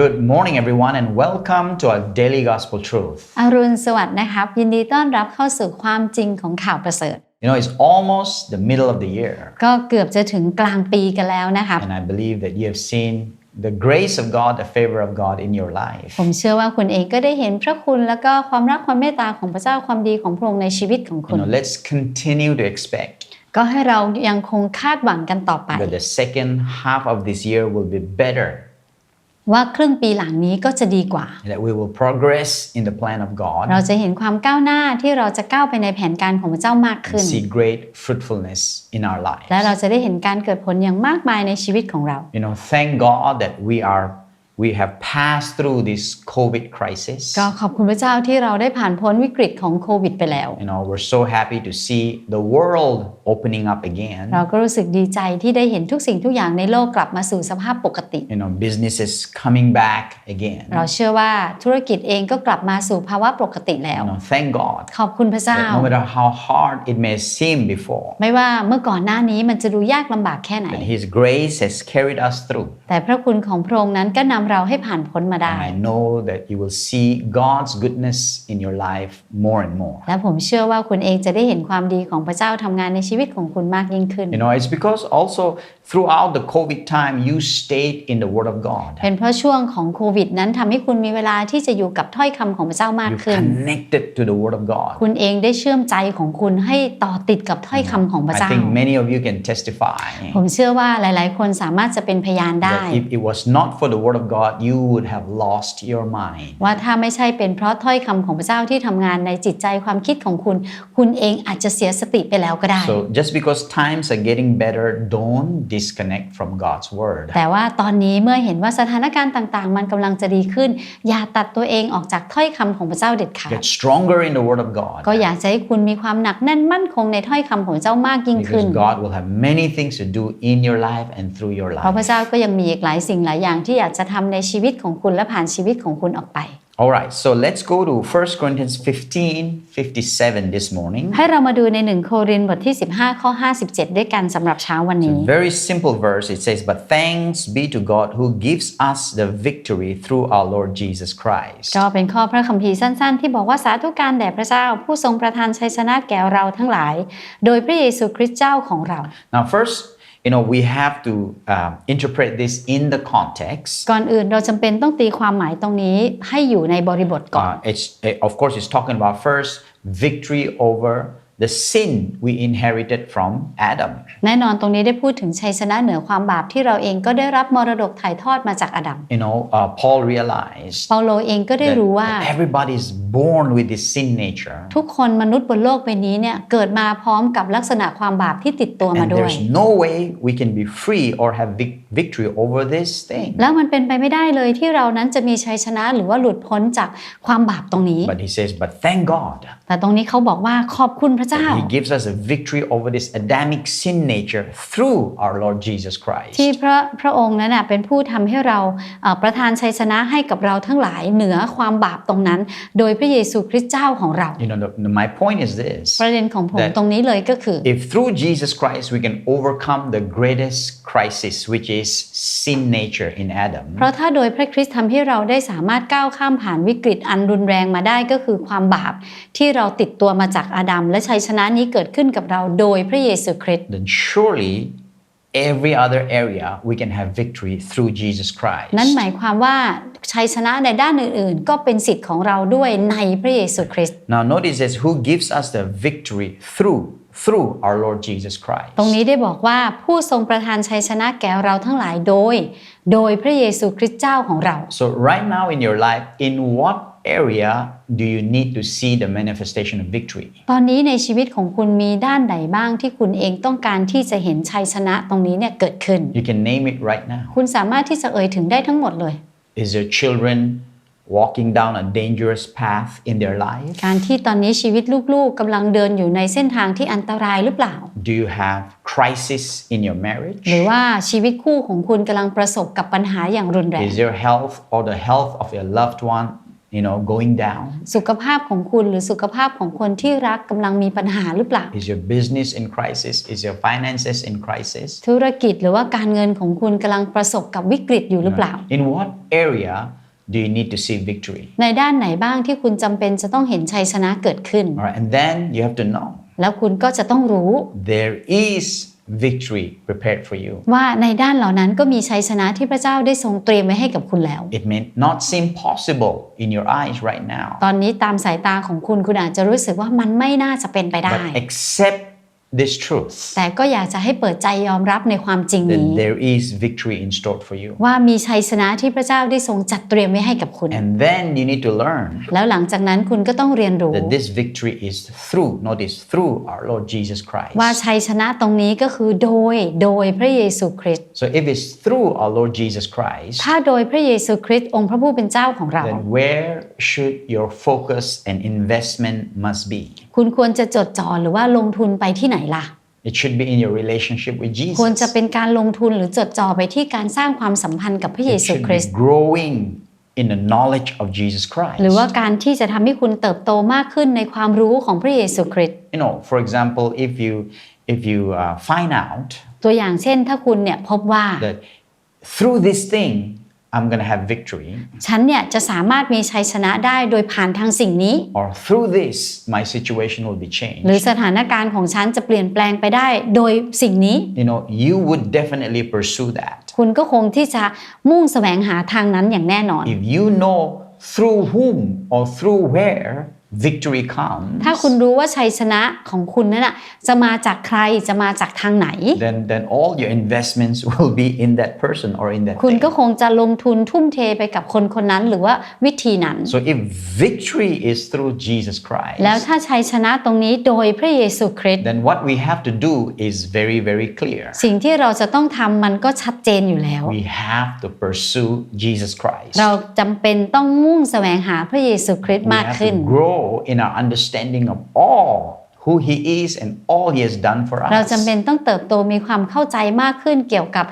Good morning, everyone, and welcome to our daily gospel truth. อรุณสวัสดิ์นะครับ ยินดีต้อนรับเข้าสู่ความจริงของข่าวประเสริฐ You know, it's almost the middle of the year, ก็เกือบจะถึงกลางปีกันแล้วนะครับ and I believe that you have seen the grace of God, the favor of God in your life. ผมเชื่อว่าคุณเองก็ได้เห็นพระคุณแล้วก็ความรักความเมตตาของพระเจ้าความดีของพระองค์ในชีวิตของคุ You ณ know, let's continue to expect ก็ให้เรายังคงคาดหวังกันต่อไป that the second half of this year will be better, ว่าครึ่งปีหลังนี้ก็จะดีกว่า that we will progress in the plan of เรา God จะเห็นความก้าวหน้าที่เราจะก้าวไปในแผนการของพระเจ้ามากขึ้ and น see great fruitfulness in our และ lives. เราจะได้เห็นการเกิดผลอย่างมากมายในชีวิตของเรา You know, thank God that we are we have passed through this COVID crisis. ก็ขอบคุณพระเจ้าที่เราได้ผ่านพ้นวิกฤตของโควิดไปแล้ว You know, we're so happy to see the world opening up again. เราก็รู้สึกดีใจที่ได้เห็นทุกสิ่งทุกอย่างในโลกกลับมาสู่สภาพปกติ You know, businesses coming back again. เราเชื่อว่าธุรกิจเองก็กลับมาสู่ภาวะปกติแล้ว You know, thank God ขอบคุณพระเจ้า that no matter how hard it may seem before, ไม่ว่าเมื่อก่อนหน้านี้มันจะดูยากลำบากแค่ไหน that His grace has carried us through. แต่พระคุณของพระองค์นั้นก็นำเราให้ผ่านพ้นมาได้ And I know that you will see God's goodness in your life more and more. และผมเชื่อว่าคุณเองจะได้เห็นความดีของพระเจ้าทำงานในชีวิตของคุณมากยิ่งขึ้น You know, it's because also throughout the COVID time, you stayed in the Word of God. เป็นเพราะช่วงของโควิดนั้นทำให้คุณมีเวลาที่จะอยู่กับถ้อยคำของพระเจ้ามาก You ขึ้น connected to the Word of God. คุณเองได้เชื่อมใจของคุณให้ต่อติดกับถ้อยคำของพระ I เจ้า think many of you can testify ผมเชื่อว่าหลาย ๆ คนสามารถจะเป็นพยานได้ that if it was not for the Word of God, you would have lost your mind. ว่าถ้าไม่ใช่เป็นเพราะถ้อยคำของพระเจ้าที่ทำงานในจิตใจความคิดของคุณ คุณเองอาจจะเสียสติไปแล้วก็ได้ So just because times are getting better, don't disconnect from God's Word. แต่ว่าตอนนี้เมื่อเห็นว่าสถานการณ์ต่างๆ มันกำลังจะดีขึ้น อย่าตัดตัวเองออกจากถ้อยคำของพระเจ้าเด็ดขาด Get stronger in the Word of God ก็อยากจะให้คุณมีความหนักแน่นมั่นคงในถ้อยคำของพระเจ้ามากยิ่งขึ้น because God will have many things to do in your life and through your เพราะพ life. ระเจ้าก็ยังมีอีกหลายสิ่งหลายอย่างที่อยากจะทำในชีวิตของคุณและผ่านชีวิตของคุณออกไป All right, so let's go to 1 Corinthians 15 57 this morning. ให้เรามาดูในหนึ่งโครินธ์บทที่ 15 ข้อ 57 ด้วยกันสำหรับเช้าวันนี้ Very simple verse. It says, But thanks be to God who gives us the victory through our Lord Jesus Christ. ก็เป็นข้อพระคัมภีร์สั้นๆ ที่บอกว่าสาธุการแด่พระเจ้า ผู้ทรงประทานชัยชนะแก่เราทั้งหลาย โดยพระเยซูคริสต์เจ้าของเรา Now, first, you know, we have to um, interpret this in the context. ก่อนอื่นเราจำเป็นต้องตีความหมายตรงนี้ให้อยู่ในบริบทก่อน Uh, it's eh, of course it's talking about first victory over the sin we inherited from Adam. แน่นอนตรงนี้ได้พูดถึงชัยชนะเหนือความบาปที่เราเองก็ได้รับมรดกถ่ายทอดมาจากอดัม You know, uh, Paul realized เปาโลเองก็ได้ that, รู้ว่า that everybody is born with this sin nature, ทุกคนมนุษย์บนโลกใบนี้เนี่ยเกิดมาพร้อมกับลักษณะความบาปที่ติดตัวมา and ด้วย there's no way we can be free or have vic- victory over this thing. แล้วมันเป็นไปไม่ได้เลยที่เรานั้นจะมีชัยชนะหรือว่าหลุดพ้นจากความบาปตรงนี้ But he says, but thank God แต่ตรงนี้เขาบอกว่าขอบคุณพระเจ้า He gives us a victory over this Adamic sin nature through our Lord Jesus Christ. ที่พระพระองค์นั้นนะเป็นผู้ทำให้เราเอ่อประทานชัยชนะให้กับเราทั้งหลายเหนือความบาปตรงนั้น โดยพระเยซูคริสต์เจ้าของเรา You know, the, my point is this ประเด็นของผม that ตรงนี้เลยก็คือ if through Jesus Christ we can overcome the greatest crisis, which is sin nature in Adam, เพราะถ้าโดยพระคริสต์ทำให้เราได้สามารถก้าวข้ามผ่านวิกฤตอันรุนแรงมาได้ก็คือความบาป ที่เราติดตัวมาจากอาดัมและชัยชนะนี้เกิดขึ้นกับเราโดยพระเยซูคริสต์ then surely every other area we can have victory through Jesus Christ. นั่นหมายความว่าชัยชนะในด้านอื่นๆ ก็เป็นสิทธิ์ของเราด้วยในพระเยซูคริสต์ Now notice this who gives us the victory through through our Lord Jesus Christ. ตรงนี้ได้บอกว่าผู้ทรงประทานชัยชนะแก่เราทั้งหลายโดย โดยพระเยซูคริสต์เจ้าของเรา So right now in your life, in what area do you need to see the manifestation of victory? ตอนนี้ในชีวิตของคุณมีด้านไหนบ้างที่คุณเองต้องการที่จะเห็นชัยชนะตรงนี้เนี่ยเกิดขึ้น You can name it right now. คุณสามารถที่จะเอ่ยถึงได้ทั้งหมดเลย Is your children walking down a dangerous path in their life? การที่ตอนนี้ชีวิตลูกๆกำลังเดินอยู่ในเส้นทางที่อันตรายหรือเปล่า Do you have crisis in your marriage? หรือว่าชีวิตคู่ของคุณกำลังประสบกับปัญหาอย่างรุนแรง Is your health or the health of your loved one you know, going down? สุขภาพของคุณหรือสุขภาพของคนที่รักกำลังมีปัญหาหรือเปล่า Is your business in crisis? Is your finances in crisis? ธุรกิจหรือว่าการเงินของคุณกำลังประสบกับวิกฤตอยู่หรือเปล่า In what area do you need to see victory? ในด้านไหนบ้างที่คุณจำเป็นจะต้องเห็นชัยชนะเกิดขึ้น All right, and then you have to know แล้วคุณก็จะต้องรู้ there is victory prepared for you. ว่าในด้านเหล่านั้นก็มีชัยชนะที่พระเจ้าได้ทรงเตรียมไว้ให้กับคุณแล้ว It may not seem possible in your eyes right now, ตอนนี้ตามสายตาของคุณคุณอาจจะรู้สึกว่ามันไม่น่าจะเป็นไปได้ but accept this truth แต่ก็อยากจะให้เปิดใจยอมรับในความจริง that นี้ there is victory in store for you. ว่ามีชัยชนะที่พระเจ้าได้ทรงจัดเตรียมไว้ให้กับคุณ And then you need to learn แล้วหลังจากนั้นคุณก็ต้องเรียนรู้ that this victory is through, notice, through our Lord Jesus ว่า Christ. ชัยชนะตรงนี้ก็คือโดยโดยพระเยซูคริสต์ So if it's through our Lord Jesus Christ, ถ้าโดยพระเยซูคริสต์องค์พระผู้เป็นเจ้าของเรา then where should your focus and investment must be? คุณควรจะจดจ่อหรือว่าลงทุนไปที่ไหนล่ะ It should be in your relationship with ควรจะ Jesus. เป็นการลงทุนหรือจดจ่อไปที่การสร้างความสัมพันธ์กับพระเย It ซู should คริส be ต์ growing in the knowledge of Jesus หรือว่า Christ. การที่จะทำให้คุณเติบโตมากขึ้นในความรู้ของพระเยซูคริสต์ You know, for example, if you if you uh, find out ตัวอย่างเช่นถ้าคุณเนี่ยพบว่า that through this thing I'm going to have victory, ฉันเนี่ยจะสามารถมีชัยชนะได้โดยผ่านทางสิ่งนี้ or through this my situation will be หรือ changed. สถานการณ์ของฉันจะเปลี่ยนแปลงไปได้โดยสิ่งนี้ You know, you would definitely pursue that. คุณก็คงที่จะมุ่งแสวงหาทางนั้นอย่างแน่นอน If you know through whom or through where victory comes, ถ้าคุณรู้ว่าชัยชนะของคุณนั้นน่ะจะมาจากใครจะมาจากทางไหน then then all your investments will be in that person or in that คุณ thing. ก็คงจะลงทุนทุ่มเทไปกับคนคนนั้นหรือว่าวิธีนั้น So if victory is through Jesus แล้ว Christ, ถ้าชัยชนะตรงนี้โดยพระเยซูคริสต์ then what we have to do is very very clear. สิ่งที่เราจะต้องทำมันก็ชัดเจนอยู่แล้ว We have to pursue Jesus Christ. เราจำเป็นต้องมุ่งแสวงหาพระเยซูคริสต์ We มาก have ขึ้น to grow in our understanding of all who He is and all He has done for เรา us. จำเป็นต้องเติบโตมีความเข้าใจมากขึ้นเกี่ยวกับ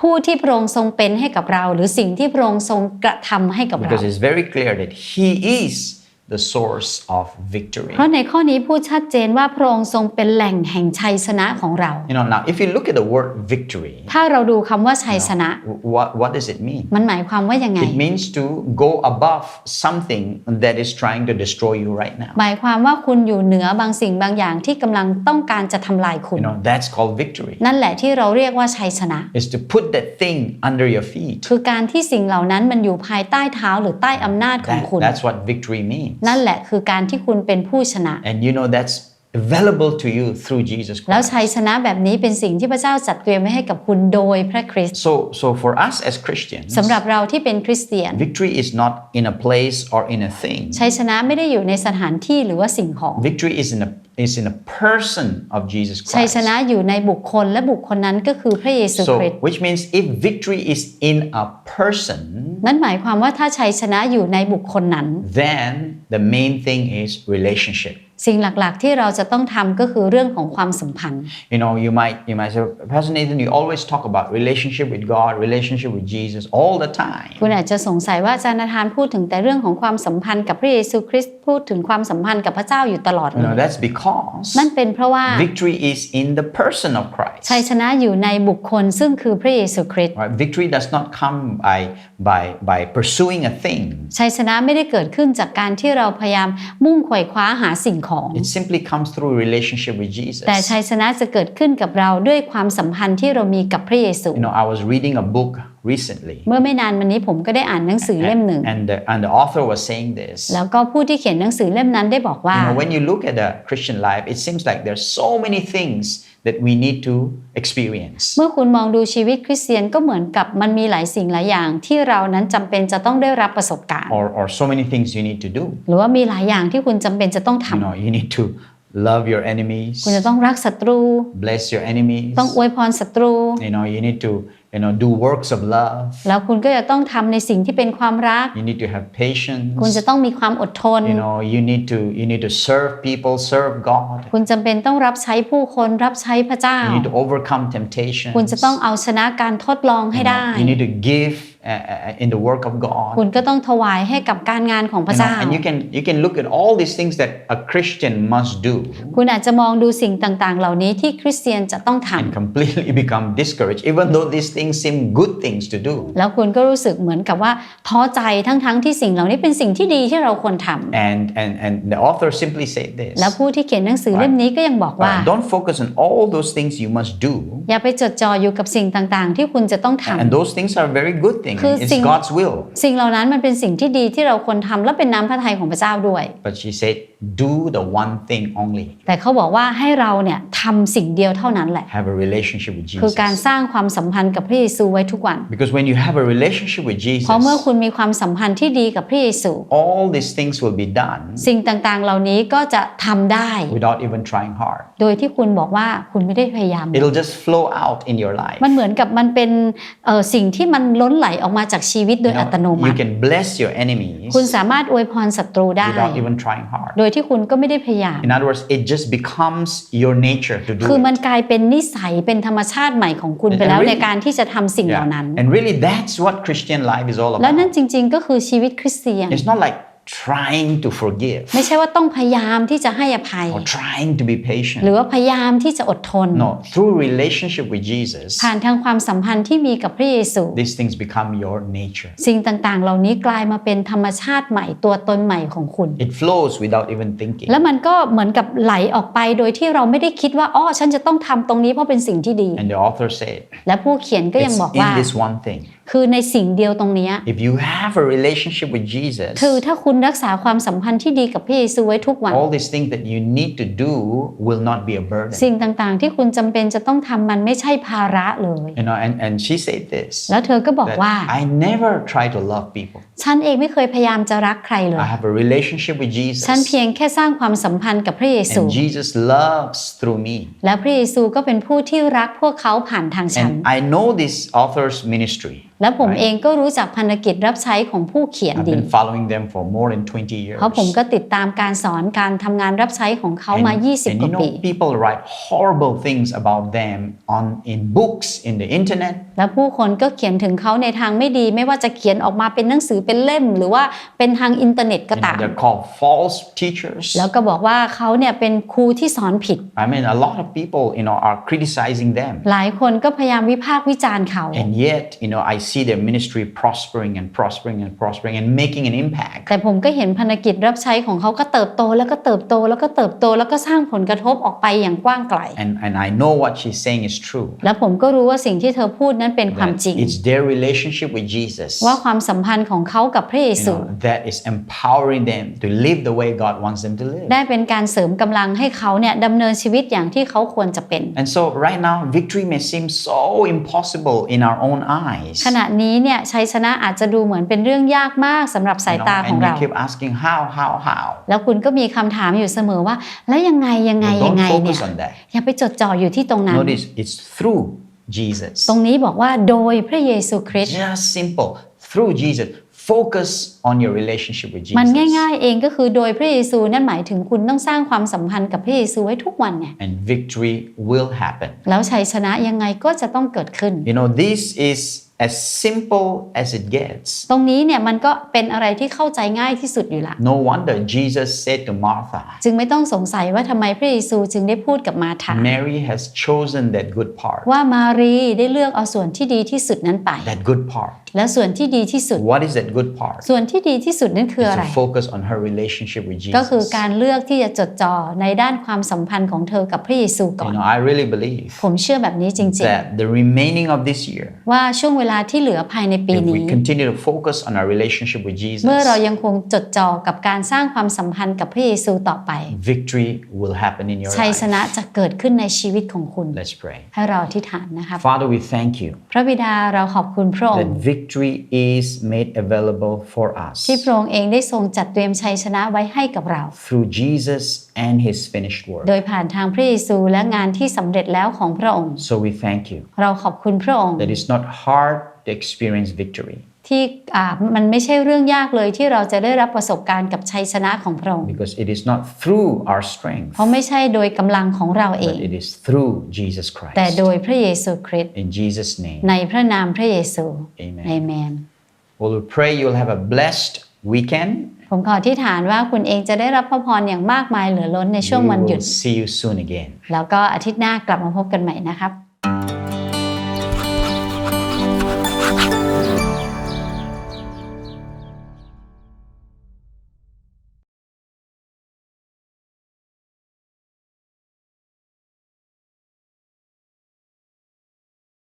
ผู้ที่พระองค์ทรงเป็นให้กับเรา หรือสิ่งที่พระองค์ทรงกระทำให้กับเรา Because it's very clear that He is the source of victory. เพราะในข้อนี้พูดชัดเจนว่าพระองค์ทรงเป็นแหล่งแห่งชัยชนะของเรา You know, now if you look at the word victory, ถ้าเราดูคำว่าชัยชนะ what, what does it mean? มันหมายความว่ายังไง It means to go above something that is trying to destroy you right now. หมายความว่าคุณอยู่เหนือบางสิ่งบางอย่างที่กำลังต้องการจะทำลายคุณ You know, that's called victory. นั่นแหละที่เราเรียกว่าชัยชนะ Is to put that thing under your feet. คือการที่สิ่งเหล่านั้นมันอยู่ภายใต้เท้าหรือใต้อำนาจของ That- คุณ that's what victory means. นั่นแหละคือการที่คุณเป็นผู้ชนะ And you know that's available to you through Jesus แล้ว Christ. ชัยชนะแบบนี้เป็นสิ่งที่พระเจ้าจัดเตรียมไว้ให้กับคุณโดยพระคริสต์ So, so for us as Christians, สำหรับเราที่เป็นคริสเตียน victory is not in a place or in a thing. ชัยชนะไม่ได้อยู่ในสถานที่หรือว่าสิ่งของ Victory is in a is in a person of Jesus ชัยช Christ. นะอยู่ในบุคคลและบุคคลนั้นก็คือพระเยซูคริส So, ต์ which means if victory is in a person, นั่นหมายความว่าถ้าชัยชนะอยู่ในบุคคลนั้น then the main thing is relationship. สิ่งหลักๆที่เราจะต้องทำก็คือเรื่องของความสัมพันธ์ You know, you might you might say, Pastor Nathan, you always talk about relationship with God, relationship with Jesus all the time. คุณอาจจะสงสัยว่าอาจารย์นาธานพูดถึงแต่เรื่องของความสัมพันธ์กับพระเยซูคริสต์พูดถึงความสัมพันธ์กับพระเจ้าอยู่ตลอด You เล know, ย that's because นั่นเป็นเพราะว่า victory is in the person of Christ. ชัยชนะอยู่ในบุคคลซึ่งคือพระเยซูคริสต์ Right? Victory does not come by by by pursuing a thing. ชัยชนะไม่ได้เกิดขึ้นจากการที่เราพยายามมุ่งไขว่คว้าหาสิ่งของ It simply comes through relationship with Jesus. แต่ชัยชนะจะเกิดขึ้นกับเราด้วยความสัมพันธ์ที่เรามีกับพระเยซู You know, I was reading a book recently, เมื่อไม่นานมานี้ผมก็ได้อ่านหนังสือเล่มหนึ่ง and the, and the author was saying this. แล้วก็ผู้ที่เขียนหนังสือเล่มนั้นได้บอกว่า You know, when you look at the Christian life, it seems like there's so many things that we need to experience. เมื่อคุณมองดูชีวิตคริสเตียนก็เหมือนกับมันมีหลายสิ่งหลายอย่างที่เรานั้นจำเป็นจะต้องได้รับประสบการณ์ Or, or so many things you need to do. หรือว่ามีหลายอย่างที่คุณจำเป็นจะต้องทำ You know, you need to love your enemies, คุณจะต้องรักศัตรู bless your enemies. ต้องอวยพรศัตรู You know, you need to, you know, do works of love. แล้วคุณก็จะต้องทำในสิ่งที่เป็นความรัก You need to have patience. คุณจะต้องมีความอดทน You know, you need to you need to serve people, serve God. คุณจำเป็นต้องรับใช้ผู้คนรับใช้พระเจ้า You need to overcome temptation. คุณจะต้องเอาชนะการทดลองให้ได้ You need to give uh, uh, in the work of God. คุณก็ต้องถวายให้กับการงานของพระ You know, เจ้า and you can you can look at all these things that a Christian must do คุณอาจจะมองดูสิ่งต่างๆ เหล่านี้ที่คริสเตียนจะต้องทำ and completely become discouraged, even though these things seem good things to do. แล้วคุณก็รู้สึกเหมือนกับว่าท้อใจทั้งๆที่สิ่งเหล่านี้เป็นสิ่งที่ดีที่เราควรทำ And and and the author simply said this. แล้วผู้ที่เขียนหนังสือเล่มนี้ก็ยังบอกว่า uh, don't focus on all those things you must do. อย่าไปจดจ่ออยู่กับสิ่งต่างๆ ที่คุณจะต้องทำ And those things are very good things. คือ It's สิ่ง- God's will. สิ่งเหล่านั้นมันเป็นสิ่งที่ดีที่เราควรทำและเป็นน้ำพระทัยของพระเจ้าด้วย But she said, do the one thing only. แต่เขาบอกว่าให้เราเนี่ยทำสิ่งเดียวเท่านั้นแหละ Have a relationship with คือการ Jesus. สร้างความสัมพันธ์กับพระเยซูไว้ทุกวัน Because when you have a relationship with เพราะเมื่อ Jesus, คุณมีความสัมพันธ์ที่ดีกับพระเยซู all these things will be done สิ่งต่างๆ เหล่านี้ก็จะทำได้ without even trying hard. โดยที่คุณบอกว่าคุณไม่ได้พยายาม It'll just flow out in your life. มันเหมือนกับมันเป็นเอ่อสิ่งที่มันล้นไหลออกมาจากชีวิตโด You ย know, อัตโนมั you ติ can bless your enemies คุณสามารถอวยพรศัตรูได้ without even trying hard. โดยที่คุณก็ไม่ได้พยายาม In other words, it just becomes your nature to do คือมัน it. กลายเป็นนิสัยเป็นธรรมชาติใหม่ของคุณ And- ไปแล้ว and ใน really- การที่จะทำสิ่งเหล่า Yeah. นั้น And really, that's what Christian life is all แล้วนั่น about. จริง ๆ ก็คือชีวิตคริสเตียน It's not like trying to forgive ไม่ใช่ว่าต้องพยายามที่จะให้อภัย or trying to be หรือ patient. ว่าพยายามที่จะอดทน No, through relationship with Jesus, ผ่านทางความสัมพันธ์ที่มีกับพระเยซู these things become your nature. สิ่งต่างๆ เหล่านี้กลายมาเป็นธรรมชาติใหม่ตัวตนใหม่ของคุณ It flows without even thinking. แล้วมันก็เหมือนกับไหลออกไปโดยที่เราไม่ได้คิดว่าอ๋อฉันจะต้องทำตรงนี้เพราะเป็นสิ่งที่ดี And the author said, และผู้เขียนก็ยัง it's บอก in ว่า this one thing. คือในสิ่งเดียวตรงเนี้ย If you have a relationship with Jesus, คือถ้าคุณรักษาความสัมพันธ์ที่ดีกับพระเยซูไว้ทุกวัน all these things that you need to do will not be a burden. สิ่งต่างๆ ที่คุณจำเป็นจะต้องทำมันไม่ใช่ภาระเลย You know, and, and she said this แล้วเธอก็บอก that ว่า I never try to love people. ฉันเองไม่เคยพยายามจะรักใครเลย I have a relationship with ฉัน Jesus. เพียงแค่สร้างความสัมพันธ์กับพระเยซู And Jesus loves through me. และพระเยซูก็เป็นผู้ที่รักพวกเขาผ่านทางฉัน And I know this author's ministry. และผมเองก็รู้จักพันธกิจรับใช้ของผู้เขียน I've ดี been following them for more than 20 years. เพราะผมก็ติดตามการสอนการทำงานรับใช้ของเขามา And, 20 and ก you ว่าปี know, people write horrible things about them on in books, in the internet. และผู้คนก็เขียนถึงเขาในทางไม่ดี ไม่ว่าจะเขียนออกมาเป็นหนังสือเป็นเล่ม หรือว่าเป็นทางอินเทอร์เน็ตก็ You know, ตาม they're called false teachers. แล้วก็บอกว่าเขาเนี่ยเป็นครูที่สอนผิด I mean, a lot of people, you know, are criticizing them. หลายคนก็พยายามวิพากษ์วิจารณ์เขา And yet, you know, I see their ministry prospering and prospering and prospering and making an impact. แต่ผมก็เห็นพันธกิจรับใช้ของเขาก็เติบโตแล้วก็เติบโตแล้วก็เติบโตแล้วก็สร้างผลกระทบออกไปอย่างกว้างไกล And, and I know what she's saying is true. และผมก็รู้ว่าสิ่งที่เธอพูดนั้นเป็นความ That จริง it's their relationship with Jesus ว่าความสัมพันธ์ของเขากับพระเย you ซู know, that is empowering them to live the way God wants them to live. ได้เป็นการเสริมกำลังให้เขาเนี่ยดำเนินชีวิตอย่างที่เขาควรจะเป็น And so, right now, victory may seem so impossible in our own eyes. ขณะนี้เนี่ยชัยชนะอาจจะดูเหมือนเป็นเรื่องยากมากสำหรับสาย You ตา know, ของ and เรา you keep asking, how, how, how? แล้วคุณก็มีคำถามอยู่เสมอว่า แล้วยังไงยังไง Well, ยัง don't ไงเนี่ย focus on that. อย่าไปจดจ่ออยู่ที่ตรงนั้น Notice it's through Jesus. ตรงนี้บอกว่าโดยพระเยซูคริสต์ Just simple. Through Jesus. Focus on your relationship with มัน Jesus. ง่ายๆเองก็คือโดยพระเยซูนั่นหมายถึงคุณต้องสร้างความสัมพันธ์กับพระเยซูไว้ทุกวันเนี่ย And victory will happen. แล้วชัยชนะยังไงก็จะต้องเกิดขึ้น You know, this is as simple as it gets. ตรงนี้เนี่ยมันก็เป็นอะไรที่เข้าใจง่ายที่สุดอยู่ละ No wonder Jesus said to Martha, จึงไม่ต้องสงสัยว่าทำไมพระเยซูจึงได้พูดกับมาธา Mary has chosen that good part. ว่ามารีได้เลือกเอาส่วนที่ดีที่สุดนั้นไป That good part. แล้วส่วนที่ดีที่สุด What is that good part? ส่วนที่ดีที่สุดนั่นคือ Is อะไร to focus on her relationship with ก็คือ Jesus. การเลือกที่จะจดจ่อในด้านความสัมพันธ์ของเธอกับพระเยซูก่อ You น know, I really believe ผมเชื่อแบบนี้จริง that the remaining of this year, ๆว่าช่วงเวลาที่เหลือภายในปี if นี้ we continue to focus on our relationship with เมื่อ Jesus, เรายังคงจดจ่อกับการสร้างความสัมพันธ์กับพระเยซูต่อไป victory will happen in your ชัยช life. นะจะเกิดขึ้นในชีวิตของคุณ Let's pray. ให้เราอธิษฐานนะครับ Father, we thank you พระบิดาเราขอบคุณพระอง that ค์ victory is made available for us ที่พระองค์เองได้ทรงจัดเตรียมชัยชนะไว้ให้กับเรา through Jesus and his finished work. โดยผ่านทางพระเยซูและงานที่สำเร็จแล้วของพระองค์ So we thank you เราขอบคุณพระองค์ that it's not hard to experience victory ที่อ่ามันไม่ใช่เรื่องยากเลยที่เราจะได้รับประสบการณ์กับชัยชนะของพระองค์ because it is not through our strength, เพราะไม่ใช่โดยกำลังของเราเอง but it is through Jesus แต่ Christ. โดยพระเยซูคริสต์ In Jesus' name, ในพระนามพระเยซู amen. เอเมน Well, we pray you'll have a blessed weekend. ผมขอที่ฐานว่าคุณเองจะได้รับพระพรอย่างมากมายเหลือล้นในช่วง We วันหยุด will see you soon again. แล้วก็อาทิตย์หน้ากลับมาพบกันใหม่นะครับ